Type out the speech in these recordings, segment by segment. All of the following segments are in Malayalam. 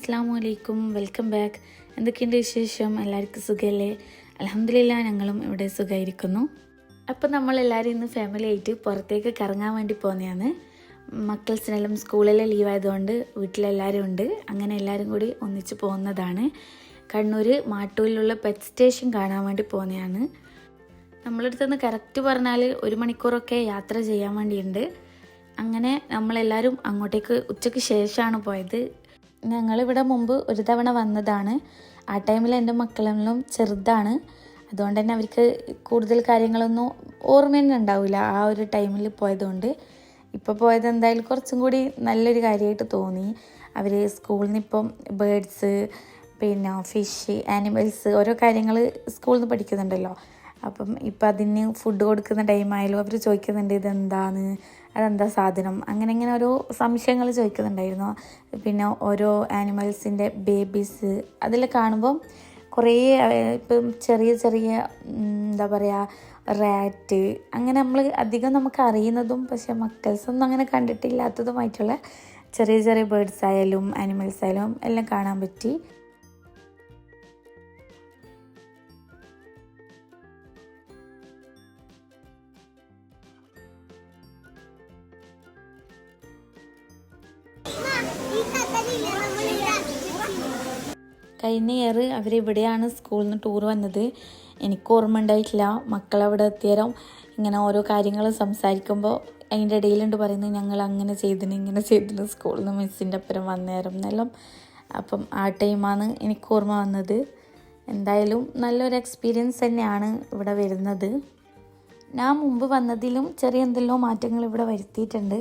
അസ്സാം വലൈക്കും വെൽക്കം ബാക്ക്. എന്തൊക്കെയുണ്ട് വിശേഷം? എല്ലാവർക്കും സുഖമല്ലേ അലഹമില്ല ഞങ്ങളും ഇവിടെ സുഖമായിരിക്കുന്നു അപ്പോൾ നമ്മളെല്ലാവരും ഇന്ന് ഫാമിലി ആയിട്ട് പുറത്തേക്ക് കറങ്ങാൻ വേണ്ടി പോകുന്നതാണ് മക്കൾസിനെല്ലാം സ്കൂളിലെ ലീവായതുകൊണ്ട് വീട്ടിലെല്ലാവരും ഉണ്ട്. അങ്ങനെ എല്ലാവരും കൂടി ഒന്നിച്ച് പോകുന്നതാണ്. കണ്ണൂർ മാട്ടൂരിലുള്ള പെറ്റ് സ്റ്റേഷൻ കാണാൻ വേണ്ടി പോകുന്നതാണ് നമ്മളടുത്ത് നിന്ന് കറക്റ്റ് പറഞ്ഞാൽ ഒരു മണിക്കൂറൊക്കെ യാത്ര ചെയ്യാൻ വേണ്ടിയുണ്ട്. അങ്ങനെ നമ്മളെല്ലാവരും അങ്ങോട്ടേക്ക് ഉച്ചയ്ക്ക് ശേഷമാണ് പോയത്. ഞങ്ങളിവിടെ മുമ്പ് ഒരു തവണ വന്നതാണ്. ആ ടൈമിൽ എന്റെ മക്കളെല്ലാം ചെറുതാണ്. അതുകൊണ്ട് തന്നെ അവർക്ക് കൂടുതൽ കാര്യങ്ങളൊന്നും ഓർമ്മ തന്നെ ഉണ്ടാവില്ല ആ ഒരു ടൈമിൽ പോയതുകൊണ്ട്. ഇപ്പോൾ പോയത് എന്തായാലും കുറച്ചും കൂടി നല്ലൊരു കാര്യമായിട്ട് തോന്നി. അവർ സ്കൂളിൽ നിന്ന് ഇപ്പം ബേഡ്സ് പിന്നെ ഫിഷ് ആനിമൽസ് ഓരോ കാര്യങ്ങൾ സ്കൂളിൽ നിന്ന് പഠിക്കുന്നുണ്ടല്ലോ. അപ്പം ഇപ്പം അതിന് ഫുഡ് കൊടുക്കുന്ന ടൈമായാലും അവർ ചോദിക്കുന്നുണ്ട് ഇതെന്താണ്? അതെന്താ സാധനം? അങ്ങനെ ഇങ്ങനെ ഓരോ സംശയങ്ങൾ ചോദിക്കുന്നുണ്ടായിരുന്നു. പിന്നെ ഓരോ ആനിമൽസിന്റെ ബേബീസ് അതിൽ കാണുമ്പം കുറേ ഇപ്പം ചെറിയ ചെറിയ എന്താ പറയുക റാറ്റ് അങ്ങനെ നമ്മൾ അധികം നമുക്ക് അറിയുന്നതും പക്ഷേ മക്കൾസൊന്നും അങ്ങനെ കണ്ടിട്ടില്ലാത്തതുമായിട്ടുള്ള ചെറിയ ചെറിയ ബേർഡ്സ് ആയാലും ആനിമൽസ് ആയാലും എല്ലാം കാണാൻ പറ്റി. കഴിഞ്ഞ ഇയർ അവരിവിടെയാണ് സ്കൂളിൽ നിന്ന് ടൂർ വന്നത്. എനിക്ക് ഓർമ്മ ഉണ്ടായിട്ടില്ല. മക്കൾ അവിടെ എത്തിയേരം ഇങ്ങനെ ഓരോ കാര്യങ്ങൾ സംസാരിക്കുമ്പോൾ അതിന്റെ ഇടയിലുണ്ട് പറയുന്നത് ഞങ്ങൾ അങ്ങനെ ചെയ്തിന് ഇങ്ങനെ ചെയ്തിന് സ്കൂളിൽ നിന്ന് മിസ്സിന്റെ അപ്പുറം വന്നേരം എന്നെല്ലാം. അപ്പം ആ ടൈമാണ് എനിക്ക് ഓർമ്മ വന്നത്. എന്തായാലും നല്ലൊരു എക്സ്പീരിയൻസ് തന്നെയാണ് ഇവിടെ വരുന്നത്. ഞാൻ മുമ്പ് വന്നതിലും ചെറിയ എന്തെല്ലോ മാറ്റങ്ങൾ ഇവിടെ വരുത്തിയിട്ടുണ്ട്.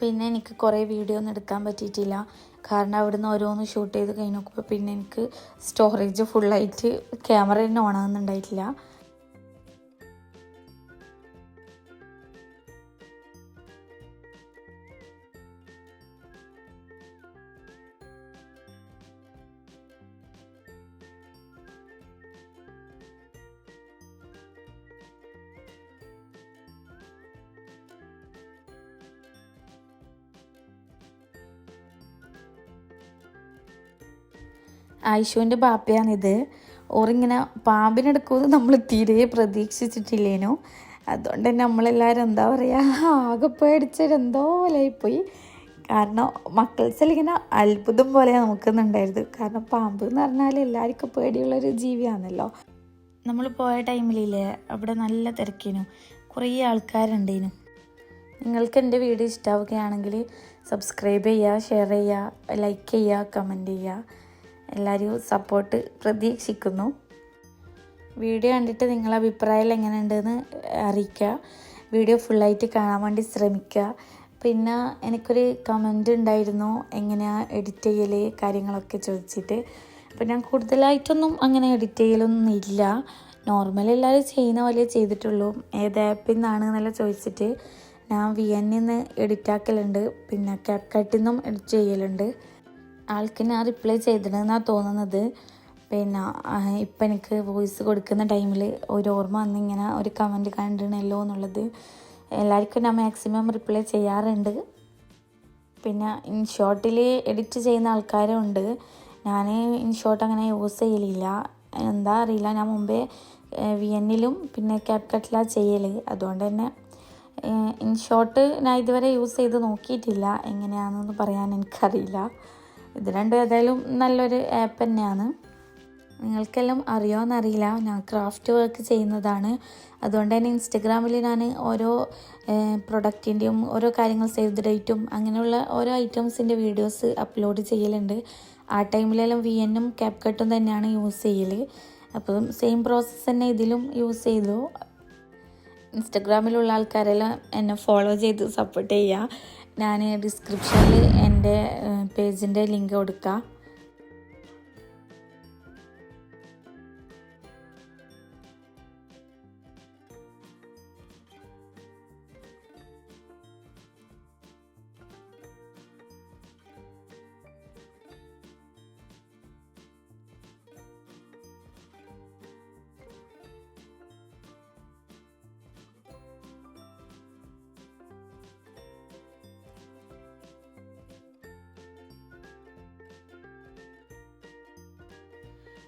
പിന്നെ എനിക്ക് കുറേ വീഡിയോ ഒന്നും എടുക്കാൻ പറ്റിയിട്ടില്ല. കാരണം അവിടുന്ന് ഓരോന്ന് ഷൂട്ട് ചെയ്ത് കഴിഞ്ഞപ്പോൾ പിന്നെ എനിക്ക് സ്റ്റോറേജ് ഫുള്ളായിട്ട് ക്യാമറ തന്നെ ഓണാകുന്നുണ്ടായിട്ടില്ല ആയിഷുവിന്റെ ബാപ്പയാണിത് ഓറിങ്ങനെ പാമ്പിനെടുക്കുമെന്ന് നമ്മൾ തീരെ പ്രതീക്ഷിച്ചിട്ടില്ലേനോ. അതുകൊണ്ട് തന്നെ നമ്മളെല്ലാവരും എന്താ പറയുക ആകെ പേടിച്ചൊരു എന്തോ പോലെയായിപ്പോയി കാരണം മക്കൾസെല്ലാം ഇങ്ങനെ അത്ഭുതം പോലെ നോക്കുന്നുണ്ടായിരുന്നു കാരണം പാമ്പ് എന്ന് പറഞ്ഞാൽ എല്ലാവർക്കും പേടിയുള്ളൊരു ജീവിയാണല്ലോ. നമ്മൾ പോയ ടൈമിലില്ലേ അവിടെ നല്ല തിരക്കിനു. കുറേ ആൾക്കാരുണ്ടേനു. നിങ്ങൾക്ക് എന്റെ വീഡിയോ ഇഷ്ടമാവുകയാണെങ്കിൽ സബ്സ്ക്രൈബ് ചെയ്യുക ഷെയർ ചെയ്യുക ലൈക്ക് ചെയ്യുക കമന്റ് ചെയ്യുക. എല്ലാവരും സപ്പോർട്ട് പ്രതീക്ഷിക്കുന്നു. വീഡിയോ കണ്ടിട്ട് നിങ്ങളുടെ അഭിപ്രായം എങ്ങനെയുണ്ടെന്ന് അറിയിക്കുക. വീഡിയോ ഫുള്ളായിട്ട് കാണാൻ വേണ്ടി ശ്രമിക്കുക. പിന്നെ എനിക്കൊരു കമന്റ് ഉണ്ടായിരുന്നു എങ്ങനെയാണ് എഡിറ്റ് ചെയ്യൽ കാര്യങ്ങളൊക്കെ ചോദിച്ചിട്ട്. അപ്പം ഞാൻ കൂടുതലായിട്ടൊന്നും അങ്ങനെ എഡിറ്റ് ചെയ്യലൊന്നും ഇല്ല. നോർമൽ എല്ലാവരും ചെയ്യുന്ന പോലെ ചെയ്തിട്ടുള്ളൂ. ഏത് ആപ്പിൽ നിന്നാണ് എന്നെല്ലാം ചോദിച്ചിട്ട്. ഞാൻ വി എന്നിൽ നിന്ന് എഡിറ്റ് ആക്കലുണ്ട്. പിന്നെ ക്യാപ്കട്ടിൽ നിന്നും എഡിറ്റ് ചെയ്യലുണ്ട്. ആൾക്ക് ഞാൻ റിപ്ലൈ ചെയ്തിട്ടുണ്ടെന്നാണ് തോന്നുന്നത്. പിന്നെ ഇപ്പം എനിക്ക് വോയിസ് കൊടുക്കുന്ന ടൈമിൽ ഒരു ഓർമ്മ വന്ന് ഇങ്ങനെ ഒരു കമന്റ് കണ്ടിരുന്നല്ലോ എന്നുള്ളത്. എല്ലാവർക്കും ഞാൻ മാക്സിമം റിപ്ലൈ ചെയ്യാറുണ്ട്. പിന്നെ ഇൻഷോട്ടിൽ എഡിറ്റ് ചെയ്യുന്ന ആൾക്കാരും ഉണ്ട് ഞാൻ ഇൻഷോട്ട് അങ്ങനെ യൂസ് ചെയ്യലില്ല. എന്താ അറിയില്ല. ഞാൻ മുമ്പേ വി എന്നിലും പിന്നെ ക്യാപ് കട്ടിലാണ് ചെയ്യൽ അതുകൊണ്ട് തന്നെ ഇൻഷോട്ട് ഞാൻ ഇതുവരെ യൂസ് ചെയ്ത് നോക്കിയിട്ടില്ല. എങ്ങനെയാണെന്ന് പറയാൻ എനിക്കറിയില്ല. ഇത് രണ്ടും ഏതായാലും നല്ലൊരു ആപ്പ് തന്നെയാണ്. നിങ്ങൾക്കെല്ലാം എന്നറിയില്ല ഞാൻ ക്രാഫ്റ്റ് വർക്ക് ചെയ്യുന്നതാണ്. അതുകൊണ്ട് തന്നെ ഇൻസ്റ്റഗ്രാമിൽ ഞാൻ ഓരോ പ്രൊഡക്റ്റിന്റെയും ഓരോ കാര്യങ്ങൾ സേവ് ഡേറ്റും അങ്ങനെയുള്ള ഓരോ ഐറ്റംസിന്റെ വീഡിയോസ് അപ്ലോഡ് ചെയ്യലുണ്ട്. ആ ടൈമിലെല്ലാം വി എന്നും ക്യാപ് കട്ടും തന്നെയാണ് യൂസ് ചെയ്യൽ അപ്പം സെയിം പ്രോസസ്സ് തന്നെ ഇതിലും യൂസ് ചെയ്തു. ഇൻസ്റ്റഗ്രാമിലുള്ള ആൾക്കാരെല്ലാം എന്നെ ഫോളോ ചെയ്ത് സപ്പോർട്ട് ചെയ്യുക ഞാൻ ഡിസ്ക്രിപ്ഷനിൽ എന്റെ പേജിന്റെ ലിങ്ക് കൊടുക്കാം.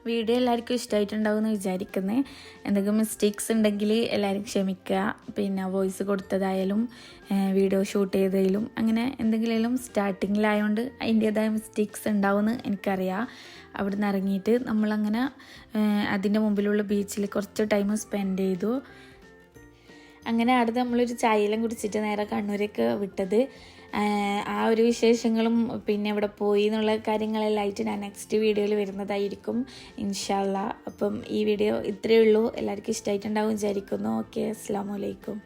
വീഡിയോ എല്ലാവർക്കും ഇഷ്ടമായിട്ടുണ്ടാവും എന്ന് വിചാരിക്കുന്നത് എന്തെങ്കിലും മിസ്റ്റേക്സ് ഉണ്ടെങ്കിൽ എല്ലാവരും ക്ഷമിക്കുക. പിന്നെ വോയിസ് കൊടുത്തതായാലും വീഡിയോ ഷൂട്ട് ചെയ്തതിലും അങ്ങനെ എന്തെങ്കിലും സ്റ്റാർട്ടിങ്ങിലായതുകൊണ്ട് അതിന്റേതായ മിസ്റ്റേക്സ് ഉണ്ടാവുമെന്ന് എനിക്കറിയാം. അവിടെ നിന്ന് ഇറങ്ങിയിട്ട് നമ്മളങ്ങനെ അതിന്റെ മുമ്പിലുള്ള ബീച്ചിൽ കുറച്ച് ടൈം സ്പെൻഡ് ചെയ്തു. അങ്ങനെ അവിടെ നമ്മളൊരു ചായയെല്ലാം കുടിച്ചിട്ട് നേരെ കണ്ണൂരേക്ക് വിട്ടത്. ആ ഒരു വിശേഷങ്ങളും പിന്നെ ഇവിടെ പോയി എന്നുള്ള കാര്യങ്ങളെല്ലായിട്ട് ഞാൻ നെക്സ്റ്റ് വീഡിയോയിൽ വരുന്നതായിരിക്കും ഇൻഷാല്ല അപ്പം ഈ വീഡിയോ ഇത്രയേ ഉള്ളൂ. എല്ലാവർക്കും ഇഷ്ടമായിട്ടുണ്ടാവും വിചാരിക്കുന്നു. ഓക്കെ അസ്സാം വലൈക്കും